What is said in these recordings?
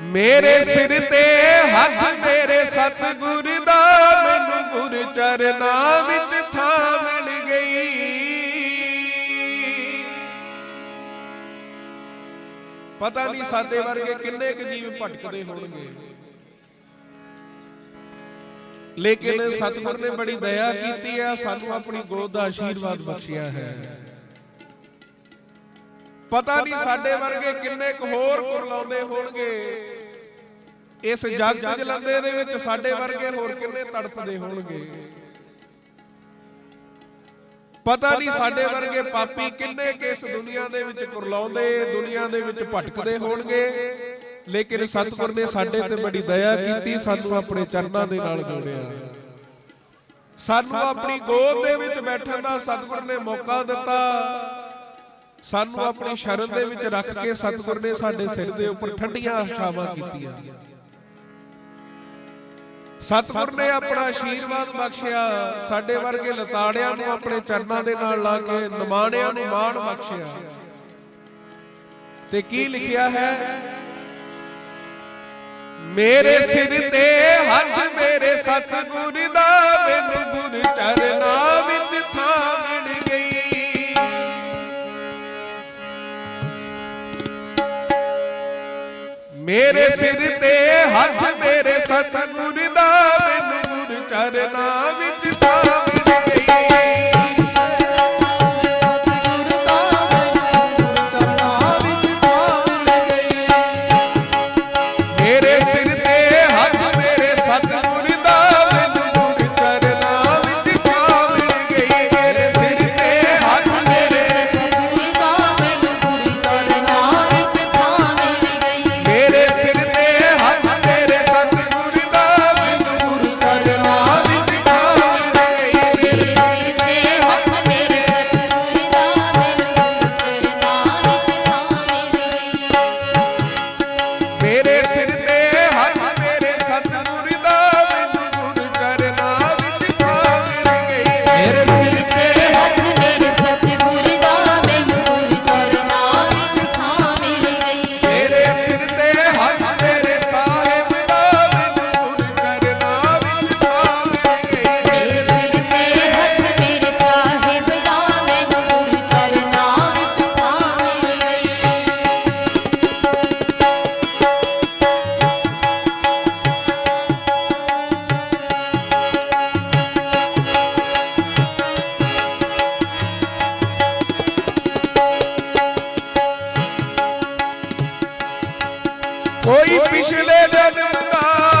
ਮੇਰੇ ਸਿਰ ਤੇ ਹੱਥ ਮੇਰੇ ਸਤਿਗੁਰ ਦਾ, ਮੈਨੂੰ ਗੁਰ ਚਰਨਾਂ ਵਿੱਚ ਥਾਂ ਮਿਲ ਗਈ। ਪਤਾ ਨਹੀਂ ਸਾਡੇ ਵਰਗੇ ਕਿੰਨੇ ਕੁ ਜੀਵ ਭਟਕਦੇ ਹੋਣਗੇ। ਲੇਕਿਨ ਸਤਿਗੁਰ ਨੇ ਬੜੀ ਦਇਆ ਕੀਤੀ ਹੈ ਸਾਨੂੰ ਆਪਣੀ ਗੋਦ ਦਾ ਆਸ਼ੀਰਵਾਦ ਬਖਸ਼ਿਆ ਹੈ। ਪਤਾ ਨਹੀਂ ਸਾਡੇ ਵਰਗੇ ਕਿੰਨੇ ਕੁ ਹੋਰ ਕੁਰਲਾਉਂਦੇ ਹੋਣਗੇ। ਇਸ ਜਗ ਜਲੰਦੇ ਦੇ ਵਿੱਚ ਸਾਡੇ ਵਰਗੇ ਹੋਰ ਕਿੰਨੇ ਤੜਫਦੇ ਹੋਣਗੇ। ਪਤਾ ਨਹੀਂ ਸਾਡੇ ਵਰਗੇ ਪਾਪੀ ਕਿੰਨੇ ਕਿ ਇਸ ਦੁਨੀਆ ਦੇ ਵਿੱਚ ਕੁਰਲਾਉਂਦੇ ਦੁਨੀਆ ਦੇ ਵਿੱਚ ਭਟਕਦੇ ਹੋਣਗੇ। ਲੇਕਿਨ ਸਤਿਗੁਰ ਨੇ ਸਾਡੇ ਤੇ ਬੜੀ ਦਇਆ ਕੀਤੀ ਸਾਨੂੰ ਆਪਣੇ ਚਰਨਾਂ ਦੇ ਨਾਲ ਜੋੜਿਆ। ਸਾਨੂੰ ਆਪਣੀ ਗੋਦ ਦੇ ਵਿੱਚ ਬੈਠਣ ਦਾ ਸਤਿਗੁਰ ਨੇ ਮੌਕਾ ਦਿੱਤਾ। ਸਾਨੂੰ ਆਪਣੀ ਸ਼ਰਨ ਦੇ ਵਿੱਚ ਰੱਖ ਕੇ ਸਤਿਗੁਰ ਨੇ ਸਾਡੇ ਸਿਰ ਦੇ ਉੱਪਰ ਠੰਡੀਆਂ ਛਾਵਾਂ ਕੀਤੀਆਂ। ਸਤਿਗੁਰ ਨੇ ਆਪਣਾ ਆਸ਼ੀਰਵਾਦ ਬਖਸ਼ਿਆ ਸਾਡੇ ਵਰਗੇ ਲਤਾੜਿਆਂ ਨੂੰ ਆਪਣੇ ਚਰਨਾਂ ਦੇ ਨਾਲ ਲਾ ਕੇ ਨਿਮਾਣਿਆਂ ਨੂੰ ਮਾਣ ਬਖਸ਼ਿਆ। ਤੇ ਕੀ ਲਿਖਿਆ ਹੈ? ਮੇਰੇ ਸਿਰ ਤੇ ਹੱਥ ਮੇਰੇ ਸਤਿਗੁਰ ਦਾ ਮੈਨੂੰ ਗੁਰ ਚਰਨਾਂ ਵਿੱਚ ਥਾਂ ਮੇਰੇ ਸਿਰ ਤੇ ਹੱਥ ਮੇਰੇ ਸਤਿਗੁਰ ਦਾ ਮੈਨੂੰ ਗੁਰ ਚਰਨਾਂ ਵਿੱਚ ਥਾਂ ওই পিছলে জন্মতা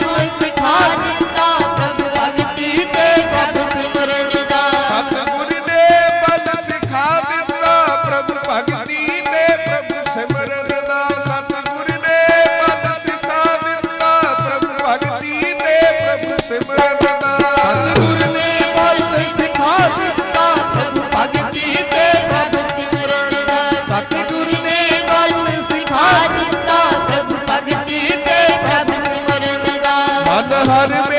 Bye. you. ਹਰ ਵੇਲੇ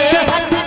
ਸਿਰ